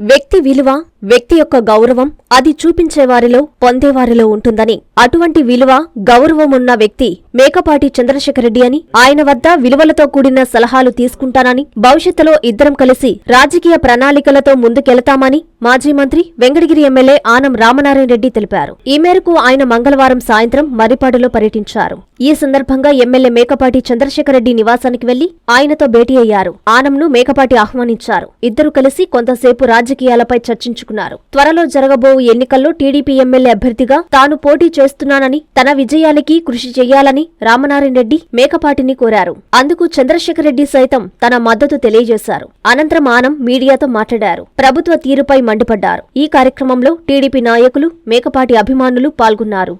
వ్యక్తి విలువ వ్యక్తి యొక్క గౌరవం అది చూపించేవారిలో పొందేవారిలో ఉంటుందని. అటువంటి విలువ గౌరవం ఉన్న వ్యక్తి మేకపాటి చంద్రశేఖరరెడ్డి అని ఆయన వద్ద విలువలతో కూడిన సలహాలు తీసుకుంటానని భవిష్యత్తులో ఇద్దరం కలిసి రాజకీయ ప్రణాళికలతో ముందుకెళతామని మాజీ మంత్రి వెంకటగిరి ఎమ్మెల్యే ఆనం రామనారాయణ రెడ్డి తెలిపారు. ఈ మేరకు ఆయన మంగళవారం సాయంత్రం మర్రిపాడులో పర్యటించారు. ఈ సందర్భంగా ఎమ్మెల్యే మేకపాటి చంద్రశేఖరరెడ్డి నివాసానికి వెళ్ళి ఆయనతో భేటీ అయ్యారు. ఆనంను మేకపాటి ఆహ్వానించారు. ఇద్దరు కలిసి కొంతసేపు రాజకీయాలపై చర్చించుకు పేర్కొన్నారు త్వరలో జరగబోవు ఎన్నికల్లో టీడీపీ ఎమ్మెల్యే అభ్యర్థిగా తాను పోటీ చేస్తున్నానని తన విజయానికి కృషి చేయాలని రామనారాయణ రెడ్డి మేకపాటిని కోరారు. అందుకు చంద్రశేఖర్ రెడ్డి సైతం తన మద్దతు తెలియజేశారు. అనంతరం ఆనం మీడియాతో మాట్లాడారు. ప్రభుత్వ తీరుపై మండిపడ్డారు. ఈ కార్యక్రమంలో టీడీపీ నాయకులు మేకపాటి అభిమానులు పాల్గొన్నారు.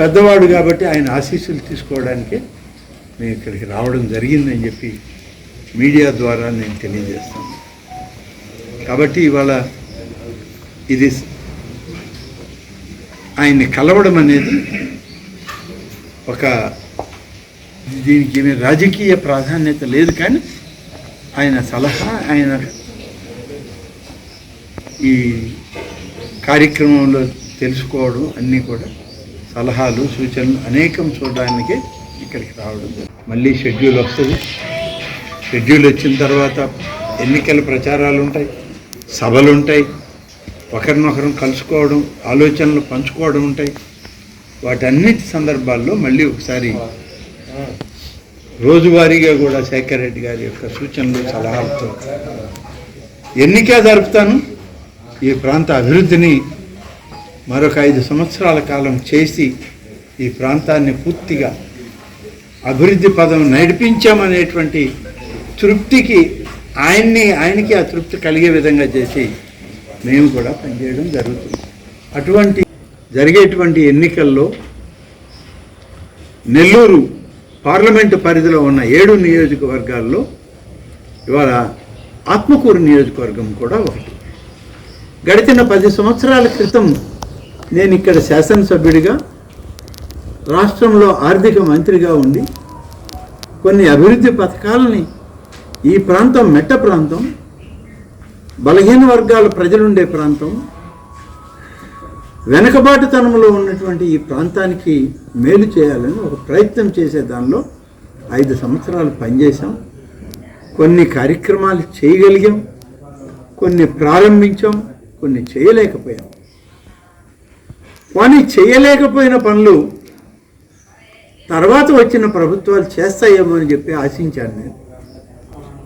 పెద్దవాడు కాబట్టి ఆయన ఆశీస్సులు తీసుకోవడానికి నేను ఇక్కడికి రావడం జరిగిందని చెప్పి మీడియా ద్వారా నేను తెలియజేస్తాను. కాబట్టి ఇవాళ ఇది ఆయన్ని కలవడం అనేది ఒక దీనికి రాజకీయ ప్రాధాన్యత లేదు కానీ ఆయన సలహా ఆయన ఈ కార్యక్రమంలో తెలుసుకోవడం అన్నీ కూడా సలహాలు సూచనలు అనేకం చూడడానికి ఇక్కడికి రావడం మళ్ళీ షెడ్యూల్ వస్తుంది. షెడ్యూల్ వచ్చిన తర్వాత ఎన్నికల ప్రచారాలు ఉంటాయి సభలు ఉంటాయి. ఒకరినొకరం కలుసుకోవడం ఆలోచనలు పంచుకోవడం ఉంటాయి. వాటన్నిటి సందర్భాల్లో మళ్ళీ ఒకసారి రోజువారీగా కూడా శేఖర్ రెడ్డి గారి యొక్క సూచనలు సలహాలతో ఎన్నికే జరుపుతాను. ఈ ప్రాంత అభివృద్ధిని మరొక ఐదు సంవత్సరాల కాలం చేసి ఈ ప్రాంతాన్ని పూర్తిగా అభివృద్ధి పదం నడిపించామనేటువంటి తృప్తికి ఆయన్ని ఆయనకి ఆ తృప్తి కలిగే విధంగా చేసి మేము కూడా పనిచేయడం జరుగుతుంది. అటువంటి జరిగేటువంటి ఎన్నికల్లో నెల్లూరు పార్లమెంటు పరిధిలో ఉన్న ఏడు నియోజకవర్గాల్లో ఇవాళ ఆత్మకూరు నియోజకవర్గం కూడా ఒకటి. గడిచిన పది సంవత్సరాల క్రితం నేను ఇక్కడ శాసనసభ్యుడిగా రాష్ట్రంలో ఆర్థిక మంత్రిగా ఉండి కొన్ని అభివృద్ధి పథకాలని ఈ ప్రాంతం మెట్ట ప్రాంతం బలహీన వర్గాల ప్రజలుండే ప్రాంతం వెనకబాటుతనంలో ఉన్నటువంటి ఈ ప్రాంతానికి మేలు చేయాలని ఒక ప్రయత్నం చేసే దానిలో ఐదు సంవత్సరాలు పనిచేశాం. కొన్ని కార్యక్రమాలు చేయగలిగాం కొన్ని ప్రారంభించాం కొన్ని చేయలేకపోయాం. కానీ చేయలేకపోయిన పనులు తర్వాత వచ్చిన ప్రభుత్వాలు చేస్తాయేమో అని చెప్పి ఆశించాను నేను.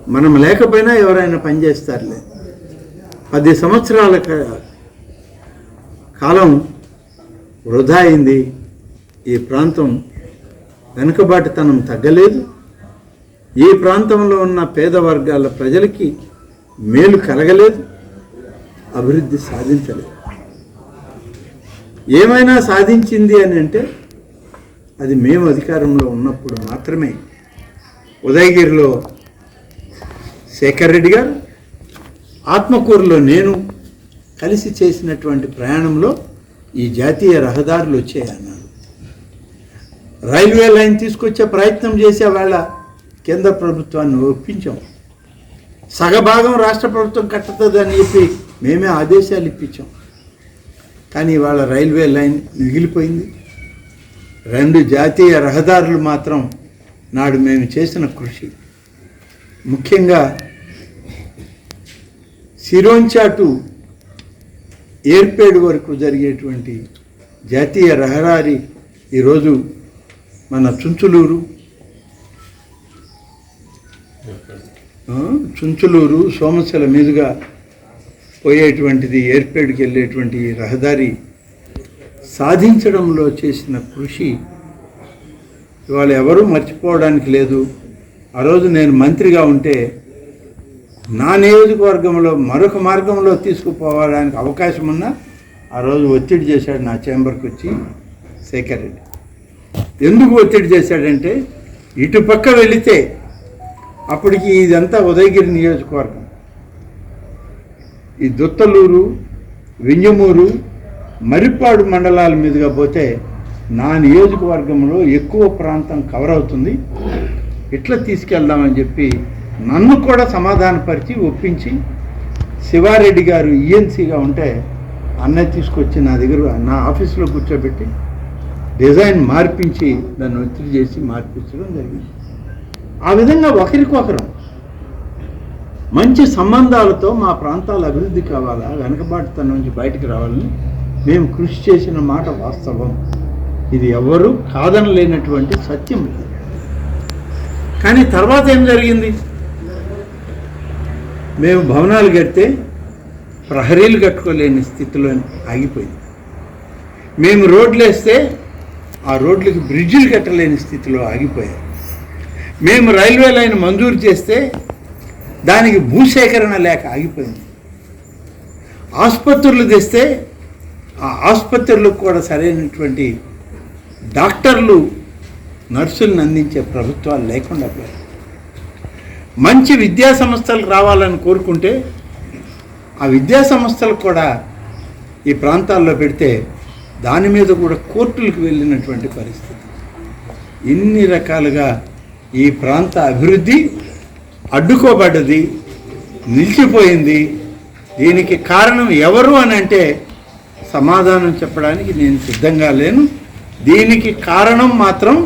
మనం లేకపోయినా ఎవరైనా పనిచేస్తారులే పది సంవత్సరాల కాలం వృధా అయింది. ఈ ప్రాంతం వెనుకబాటుతనం తగ్గలేదు. ఈ ప్రాంతంలో ఉన్న పేద వర్గాల ప్రజలకి మేలు కలగలేదు. అభివృద్ధి సాధించలేదు. ఏమైనా సాధించింది అని అంటే అది మేము అధికారంలో ఉన్నప్పుడు మాత్రమే. ఉదయగిరిలో శేఖర్ రెడ్డి గారు ఆత్మకూరులో నేను కలిసి చేసినటువంటి ప్రయాణంలో ఈ జాతీయ రహదారులు వచ్చాయన్నాడు. రైల్వే లైన్ తీసుకొచ్చే ప్రయత్నం చేసే వాళ్ళ కేంద్ర ప్రభుత్వాన్ని ఒప్పించాం. సగభాగం రాష్ట్ర ప్రభుత్వం కట్టుతుందని చెప్పి మేమే ఆదేశాలు ఇప్పించాం. కానీ ఇవాళ రైల్వే లైన్ మిగిలిపోయింది. రెండు జాతీయ రహదారులు మాత్రం నాడు మేము చేసిన కృషి. ముఖ్యంగా సిరోంచాటు ఏర్పేడు వరకు జరిగేటువంటి జాతీయ రహదారి ఈరోజు మన చుంచులూరు. చుంచులూరు సోమశిల మీదుగా పోయేటువంటిది ఏర్పేడుకి వెళ్ళేటువంటి రహదారి సాధించడంలో చేసిన కృషి ఇవాళ ఎవరూ మర్చిపోవడానికి లేదు. ఆ రోజు నేను మంత్రిగా ఉంటే నా నియోజకవర్గంలో మరొక మార్గంలో తీసుకుపోవడానికి అవకాశం ఉన్నా ఆ రోజు ఒత్తిడి చేశాడు నా చేంబర్కి వచ్చి శేఖర్ రెడ్డి. ఎందుకు ఒత్తిడి చేశాడంటే ఇటు పక్క వెళితే అప్పటికి ఇదంతా ఉదయగిరి నియోజకవర్గం. ఈ దుత్తలూరు వింజమూరు మరిపాడు మండలాల మీదుగా పోతే నా నియోజకవర్గంలో ఎక్కువ ప్రాంతం కవర్ అవుతుంది. ఇట్లా తీసుకెళ్దామని చెప్పి నన్ను కూడా సమాధానపరిచి ఒప్పించి శివారెడ్డి గారు ఈఎన్సీగా ఉంటే అన్నయ్య తీసుకొచ్చి నా దగ్గర నా ఆఫీసులో కూర్చోబెట్టి డిజైన్ మార్పించి దాన్ని ఒత్తిడి చేసి మార్పించడం జరిగింది. ఆ విధంగా ఒకరికొకరం మంచి సంబంధాలతో మా ప్రాంతాల అభివృద్ధి కావాలా వెనకబాటుతనం నుంచి బయటికి రావాలని మేము కృషి చేసిన మాట వాస్తవం. ఇది ఎవరు కాదనలేనటువంటి సత్యం. కానీ తర్వాత ఏం జరిగింది? మేము భవనాలు కడితే ప్రహరీలు కట్టుకోలేని స్థితిలో ఆగిపోయింది. మేము రోడ్లు వేస్తే ఆ రోడ్లకు బ్రిడ్జిలు కట్టలేని స్థితిలో ఆగిపోయాయి. మేము రైల్వే లైన్ మంజూరు చేస్తే దానికి భూసేకరణ లేక ఆగిపోయింది. ఆసుపత్రులు తెస్తే ఆ ఆసుపత్రులకు కూడా సరైనటువంటి డాక్టర్లు నర్సులను అందించే ప్రభుత్వాలు లేకుండా పోయాయి. మంచి విద్యా సంస్థలు రావాలని కోరుకుంటే ఆ విద్యా సంస్థలు కూడా ఈ ప్రాంతాల్లో పెడితే దాని మీద కూడా కోర్టులకు వెళ్ళినటువంటి పరిస్థితి. ఇన్ని రకాలుగా ఈ ప్రాంత అభివృద్ధి అడ్డుకోబడ్డది నిలిచిపోయింది. దీనికి కారణం ఎవరు అని అంటే సమాధానం చెప్పడానికి నేను సిద్ధంగా లేను. దీనికి కారణం మాత్రం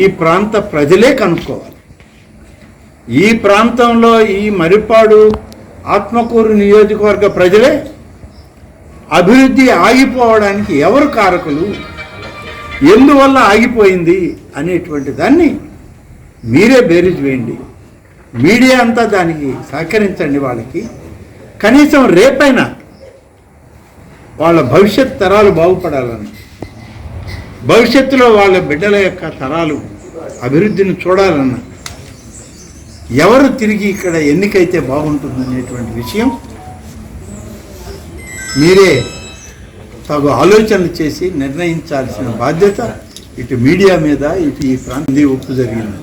ఈ ప్రాంత ప్రజలే కనుక్కోవాలి. ఈ ప్రాంతంలో ఈ మరిపాడు ఆత్మకూరు నియోజకవర్గ ప్రజలే అభివృద్ధి ఆగిపోవడానికి ఎవరు కారకులు? ఎందువల్ల ఆగిపోయింది అనేటువంటి దాన్ని మీరే బేరీజ్ వేయండి. మీడియా అంతా దానికి సహకరించండి వాళ్ళకి. కనీసం రేపైనా వాళ్ళ భవిష్యత్ తరాలు బాగుపడాలని భవిష్యత్తులో వాళ్ళ బిడ్డల యొక్క తరాలు అభివృద్ధిని చూడాలన్నా ఎవరు తిరిగి ఇక్కడ ఎన్నికైతే బాగుంటుందనేటువంటి విషయం మీరే తగు ఆలోచనలు చేసి నిర్ణయించాల్సిన బాధ్యత ఇటు మీడియా మీద ఇటు ఈ ప్రాంతం ఒప్పు జరిగింది.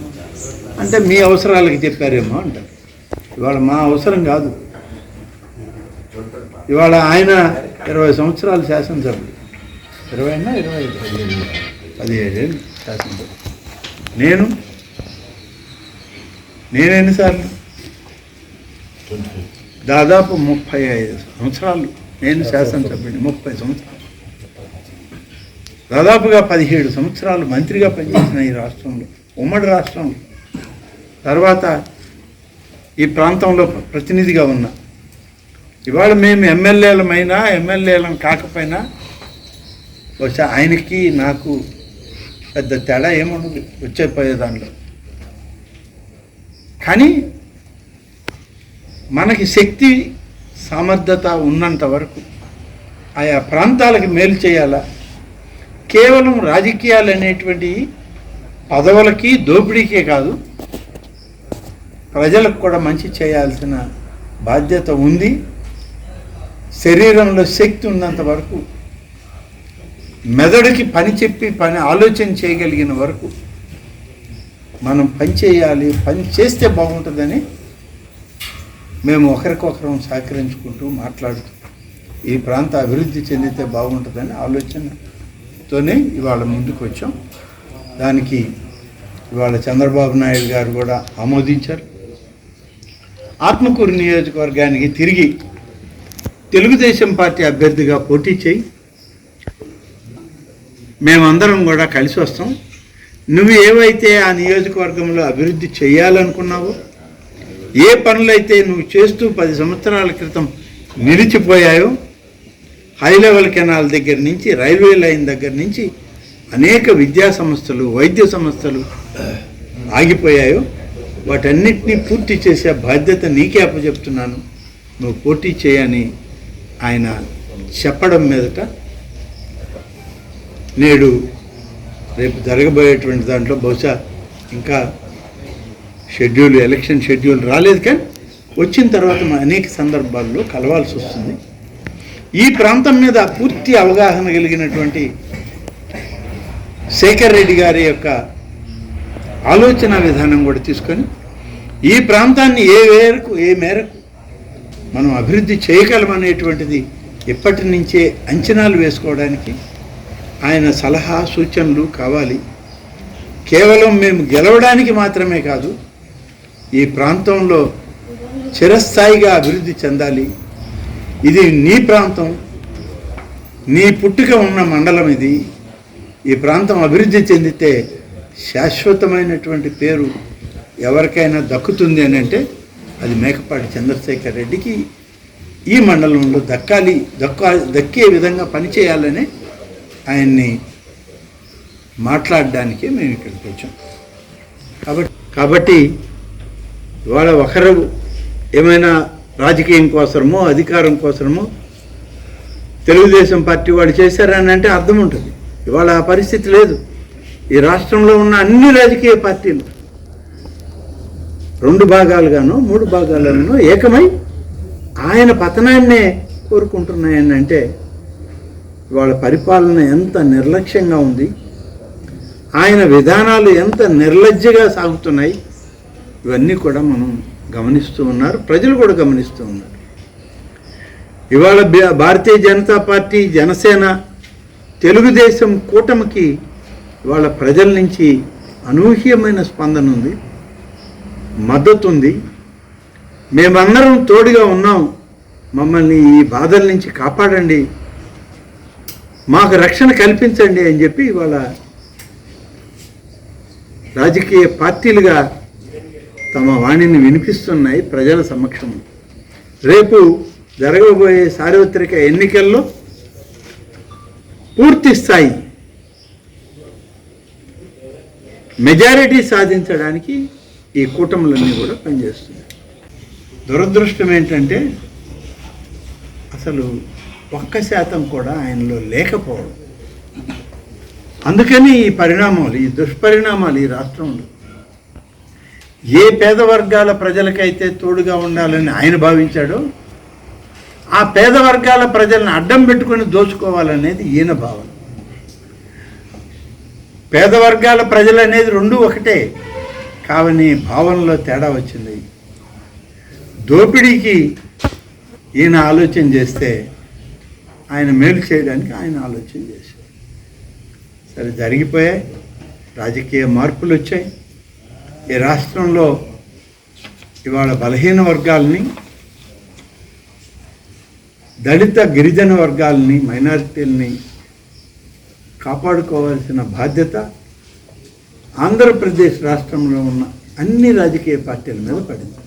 అంటే మీ అవసరాలకి చెప్పారేమో అంటారు. ఇవాళ మా అవసరం కాదు. ఇవాళ ఆయన ఇరవై సంవత్సరాలు శాసనసభ్యుడు. ఇరవై అయినా ఇరవై ఐదు? పదిహేడేళ్ళు శాసనసభ్యుడు. నేను నేను ఎన్నిసార్లు? దాదాపు ముప్పై ఐదు సంవత్సరాలు నేను శాసనసభ్యుడిని ముప్పై సంవత్సరాలు. దాదాపుగా పదిహేడు సంవత్సరాలు మంత్రిగా పనిచేసిన ఈ రాష్ట్రంలో ఉమ్మడి రాష్ట్రంలో. తర్వాత ఈ ప్రాంతంలో ప్రతినిధిగా ఉన్నా. ఇవాళ మేము ఎమ్మెల్యేలమైనా ఎమ్మెల్యేలం కాకపోయినా బహుశా ఆయనకి నాకు పెద్ద తేడా ఏముండదు వచ్చే పోయే కానీ మనకి శక్తి సమర్థత ఉన్నంత వరకు ఆయా ప్రాంతాలకు మేలు చేయాలా? కేవలం రాజకీయాలు అనేటువంటి పదవులకి దోపిడీకే కాదు ప్రజలకు కూడా మంచి చేయాల్సిన బాధ్యత ఉంది. శరీరంలో శక్తి ఉన్నంత వరకు మెదడుకి పని చెప్పి పని ఆలోచన చేయగలిగిన వరకు మనం పని చేయాలి పని చేస్తే బాగుంటుందని మేము ఒకరికొకరం సహకరించుకుంటూ మాట్లాడుతూ ఈ ప్రాంత అభివృద్ధి చెందితే బాగుంటుందని ఆలోచనతోనే ఇవాళ ముందుకు వచ్చాం దానికి ఇవాళ చంద్రబాబు నాయుడు గారు కూడా ఆమోదించారు. ఆత్మకూరు నియోజకవర్గానికి తిరిగి తెలుగుదేశం పార్టీ అభ్యర్థిగా పోటీ చేయి. మేమందరం కూడా కలిసి వస్తాం. నువ్వు ఏవైతే ఆ నియోజకవర్గంలో అభివృద్ధి చేయాలనుకున్నావో ఏ పనులైతే నువ్వు చేస్తూ పది సంవత్సరాల క్రితం నిలిచిపోయాయో హై లెవెల్ కెనాల్ దగ్గర నుంచి రైల్వే లైన్ దగ్గర నుంచి అనేక విద్యా సంస్థలు వైద్య సంస్థలు ఆగిపోయాయో వాటన్నిటినీ పూర్తి చేసే బాధ్యత నీకే అప్పచెప్తున్నాను. నువ్వు పోటీ చేయని ఆయన చెప్పడం మీదట నేడు రేపు జరగబోయేటువంటి దాంట్లో బహుశా ఇంకా షెడ్యూల్ ఎలక్షన్ షెడ్యూల్ రాలేదు కానీ వచ్చిన తర్వాత అనేక సందర్భాల్లో కలవాల్సి వస్తుంది. ఈ ప్రాంతం మీద పూర్తి అవగాహన కలిగినటువంటి శేఖర్ రెడ్డి గారి యొక్క ఆలోచన విధానం కూడా తీసుకొని ఈ ప్రాంతాన్ని ఏ మేరకు ఏ మేరకు మనం అభివృద్ధి చేయగలమనేటువంటిది ఇప్పటి నుంచే అంచనాలు వేసుకోవడానికి ఆయన సలహా సూచనలు కావాలి. కేవలం మేము గెలవడానికి మాత్రమే కాదు ఈ ప్రాంతంలో చిరస్థాయిగా అభివృద్ధి చెందాలి. ఇది నీ ప్రాంతం నీ పుట్టుక ఉన్న మండలం ఇది. ఈ ప్రాంతం అభివృద్ధి చెందితే శాశ్వతమైనటువంటి పేరు ఎవరికైనా దక్కుతుంది అని అంటే అది మేకపాటి చంద్రశేఖర్ రెడ్డికి ఈ మండలంలో దక్కాలి దక్కా దక్కే విధంగా పనిచేయాలనే ఆయన్ని మాట్లాడడానికే మేము ఇక్కడికి వచ్చాం. కాబట్టి కాబట్టి ఇవాళ ఒకరు ఏమైనా రాజకీయం కోసమో అధికారం కోసమో తెలుగుదేశం పార్టీ వాడు చేశారని అంటే అర్థం ఉంటుంది. ఇవాళ ఆ పరిస్థితి లేదు. ఈ రాష్ట్రంలో ఉన్న అన్ని రాజకీయ పార్టీలు రెండు భాగాలుగాను మూడు భాగాలను ఏకమై ఆయన పతనాన్నే కోరుకుంటున్నాయని అంటే వాళ్ళ పరిపాలన ఎంత నిర్లక్ష్యంగా ఉంది ఆయన విధానాలు ఎంత నిర్లజ్జగా సాగుతున్నాయి ఇవన్నీ కూడా మనం గమనిస్తూ ఉన్నారు ప్రజలు కూడా గమనిస్తూ ఉన్నారు. ఇవాళ భారతీయ జనతా పార్టీ జనసేన తెలుగుదేశం కూటమికి ఇవాళ ప్రజల నుంచి అనూహ్యమైన స్పందన ఉంది మద్దతు ఉంది. మేమందరం తోడుగా ఉన్నాం మమ్మల్ని ఈ బాధల నుంచి కాపాడండి మాకు రక్షణ కల్పించండి అని చెప్పి ఇవాళ రాజకీయ పార్టీలుగా తమ వాణిని వినిపిస్తున్నాయి ప్రజల సమక్షంలో రేపు జరగబోయే సార్వత్రిక ఎన్నికల్లో పూర్తి స్థాయి మెజారిటీ సాధించడానికి ఈ కూటములన్నీ కూడా పనిచేస్తున్నాయి. దురదృష్టం ఏంటంటే అసలు ఒక్క శాతం కూడా ఆయనలో లేకపోవడం. అందుకని ఈ పరిణామాలు ఈ దుష్పరిణామాలు ఈ రాష్ట్రంలో. ఏ పేద వర్గాల ప్రజలకైతే తోడుగా ఉండాలని ఆయన భావించాడో ఆ పేద వర్గాల ప్రజలను అడ్డం పెట్టుకొని దోచుకోవాలనేది ఈయన భావన. పేద వర్గాల ప్రజలు అనేది రెండు ఒకటే కావని భావనలో తేడా వచ్చింది. దోపిడీకి ఈయన ఆలోచన చేస్తే ఆయన మేలు చేయడానికి ఆయన ఆలోచన చేశారు సరే జరిగిపోయాయి. రాజకీయ మార్పులు వచ్చాయి. ఈ రాష్ట్రంలో ఇవాళ బలహీన వర్గాలని దళిత గిరిజన వర్గాలని మైనారిటీలని కాపాడుకోవాల్సిన బాధ్యత ఆంధ్రప్రదేశ్ రాష్ట్రంలో ఉన్న అన్ని రాజకీయ పార్టీల మీద పడింది.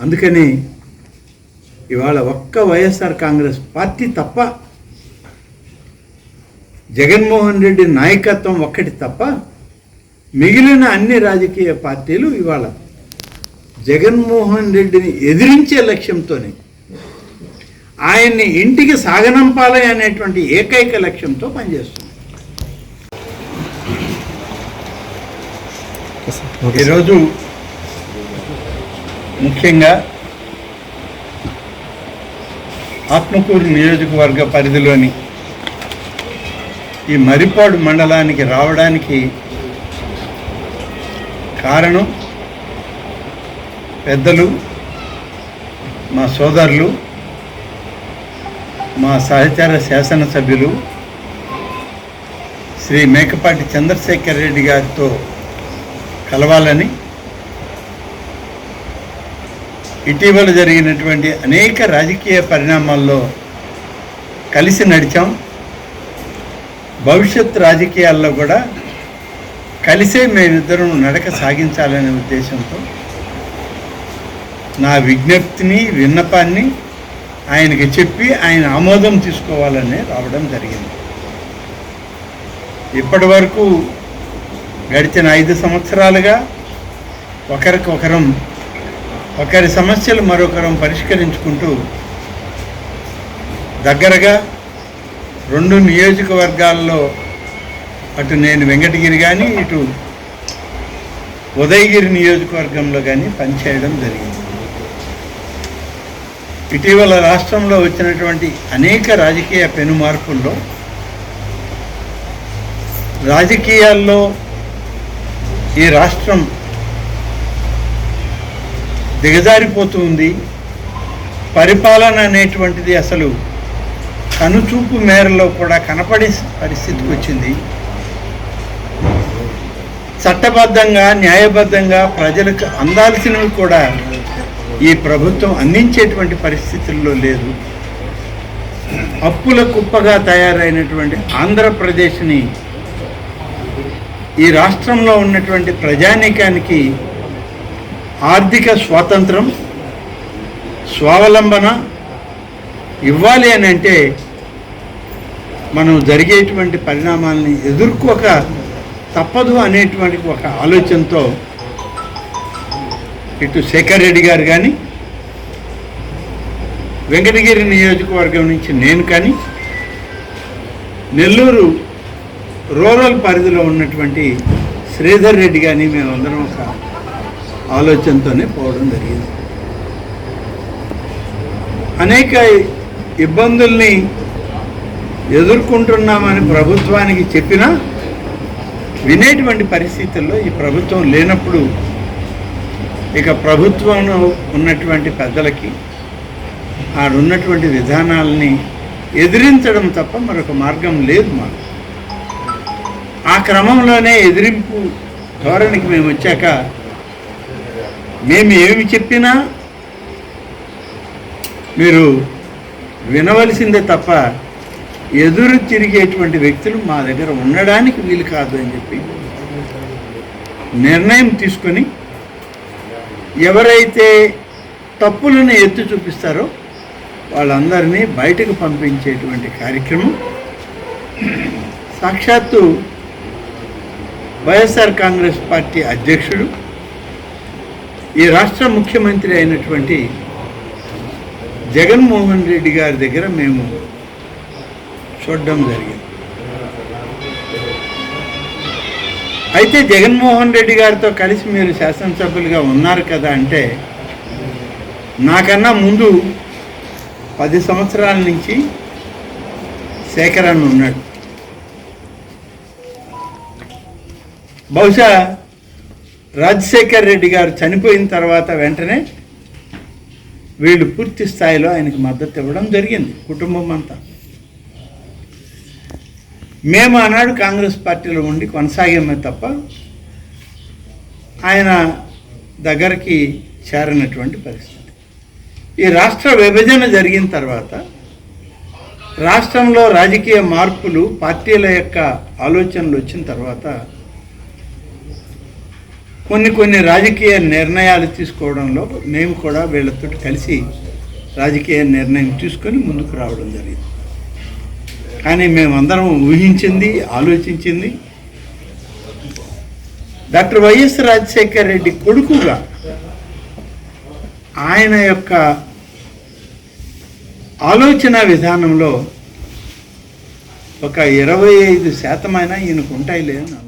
అందుకని ఇవాళ ఒక్క వైఎస్ఆర్ కాంగ్రెస్ పార్టీ తప్ప జగన్మోహన్ రెడ్డి నాయకత్వం ఒక్కటి తప్ప మిగిలిన అన్ని రాజకీయ పార్టీలు ఇవాళ జగన్మోహన్ రెడ్డిని ఎదిరించే లక్ష్యంతోనే ఆయన్ని ఇంటికి సాగనంపాలి అనేటువంటి ఏకైక లక్ష్యంతో పనిచేస్తుంది ఈరోజు ముఖ్యంగా ఆత్మకూరు నియోజకవర్గ పరిధిలోని ఈ మరిపాడు మండలానికి రావడానికి కారణం పెద్దలు మా సోదరులు మా సహచార శాసనసభ్యులు శ్రీ మేకపాటి చంద్రశేఖర్ రెడ్డి గారితో కలవాలని ఇటీవల జరిగినటువంటి అనేక రాజకీయ పరిణామాల్లో కలిసి నడిచాం. భవిష్యత్ రాజకీయాల్లో కూడా కలిసే మేమిద్దరం నడక సాగించాలనే ఉద్దేశంతో నా విజ్ఞప్తిని విన్నపాన్ని ఆయనకి చెప్పి ఆయన ఆమోదం తీసుకోవాలని రావడం జరిగింది. ఇప్పటి వరకు గడిచిన ఐదు సంవత్సరాలుగా ఒకరికొకరం ఒకరి సమస్యలు మరొకరం పరిష్కరించుకుంటూ దగ్గరగా రెండు నియోజకవర్గాల్లో అటు నేను వెంకటగిరి కానీ ఇటు ఉదయగిరి నియోజకవర్గంలో కానీ పనిచేయడం జరిగింది. ఇటీవల రాష్ట్రంలో వచ్చినటువంటి అనేక రాజకీయ పెను మార్పుల్లో రాజకీయాల్లో ఈ రాష్ట్రం దిగజారిపోతుంది. పరిపాలన అనేటువంటిది అసలు కనుచూపు మేరలో కూడా కనపడే పరిస్థితికి వచ్చింది. చట్టబద్ధంగా న్యాయబద్ధంగా ప్రజలకు అందాల్సినవి కూడా ఈ ప్రభుత్వం అందించేటువంటి పరిస్థితుల్లో లేదు. అప్పుల కుప్పగా తయారైనటువంటి ఆంధ్రప్రదేశ్ని ఈ రాష్ట్రంలో ఉన్నటువంటి ప్రజానీకానికి ఆర్థిక స్వాతంత్రం స్వావలంబన ఇవ్వాలి అని అంటే మనం జరిగేటువంటి పరిణామాలని ఎదుర్కోక తప్పదు అనేటువంటి ఒక ఆలోచనతో ఇటు శేఖర్ రెడ్డి గారు కానీ వెంకటగిరి నియోజకవర్గం నుంచి నేను కానీ నెల్లూరు రూరల్ పరిధిలో ఉన్నటువంటి శ్రీధర్ రెడ్డి కానీ మేమందరం ఒక ఆలోచనతోనే పోవడం జరిగింది. అనేక ఇబ్బందుల్ని ఎదుర్కొంటున్నామని ప్రభుత్వానికి చెప్పినా వినేటువంటి పరిస్థితుల్లో ఈ ప్రభుత్వం లేనప్పుడు ఇక ప్రభుత్వంలో ఉన్నటువంటి పెద్దలకి ఆడున్నటువంటి విధానాలని ఎదిరించడం తప్ప మరొక మార్గం లేదు మాకు. ఆ క్రమంలోనే ఎదిరింపు ధోరణికి మేము వచ్చాక మేము ఏమి చెప్పినా మీరు వినవలసిందే తప్ప ఎదురు తిరిగేటువంటి వ్యక్తులు మా దగ్గర ఉండడానికి వీలు కాదు అని చెప్పి నిర్ణయం తీసుకొని ఎవరైతే తప్పులను ఎత్తి చూపిస్తారో వాళ్ళందరినీ బయటకు పంపించేటువంటి కార్యక్రమం సాక్షాత్తు వైఎస్ఆర్ కాంగ్రెస్ పార్టీ అధ్యక్షుడు ఈ రాష్ట్ర ముఖ్యమంత్రి అయినటువంటి జగన్మోహన్ రెడ్డి గారి దగ్గర మేము చూడడం జరిగింది. అయితే జగన్మోహన్ రెడ్డి గారితో కలిసి మీరు శాసనసభ్యులుగా ఉన్నారు కదా అంటే నాకన్నా ముందు పది సంవత్సరాల నుంచి శేఖరన్ ఉన్నాడు. బహుశా రాజశేఖర్ రెడ్డి గారు చనిపోయిన తర్వాత వెంటనే వీళ్ళు పూర్తి స్థాయిలో ఆయనకు మద్దతు ఇవ్వడం జరిగింది కుటుంబం అంతా. మేము ఆనాడు కాంగ్రెస్ పార్టీలో ఉండి కొనసాగామే తప్ప ఆయన దగ్గరికి చేరనటువంటి పరిస్థితి. ఈ రాష్ట్ర విభజన జరిగిన తర్వాత రాష్ట్రంలో రాజకీయ మార్పులు పార్టీల యొక్క ఆలోచనలు వచ్చిన తర్వాత కొన్ని కొన్ని రాజకీయ నిర్ణయాలు తీసుకోవడంలో మేము కూడా వీళ్ళతో కలిసి రాజకీయ నిర్ణయం తీసుకొని ముందుకు రావడం జరిగింది. కానీ మేమందరం ఊహించింది ఆలోచించింది. డాక్టర్ వైఎస్ రాజశేఖర్ రెడ్డి కొడుకుగా ఆయన యొక్క ఆలోచన విధానంలో ఒక ఇరవై ఐదు శాతమైనా ఈయనకు ఉంటాయి లేదని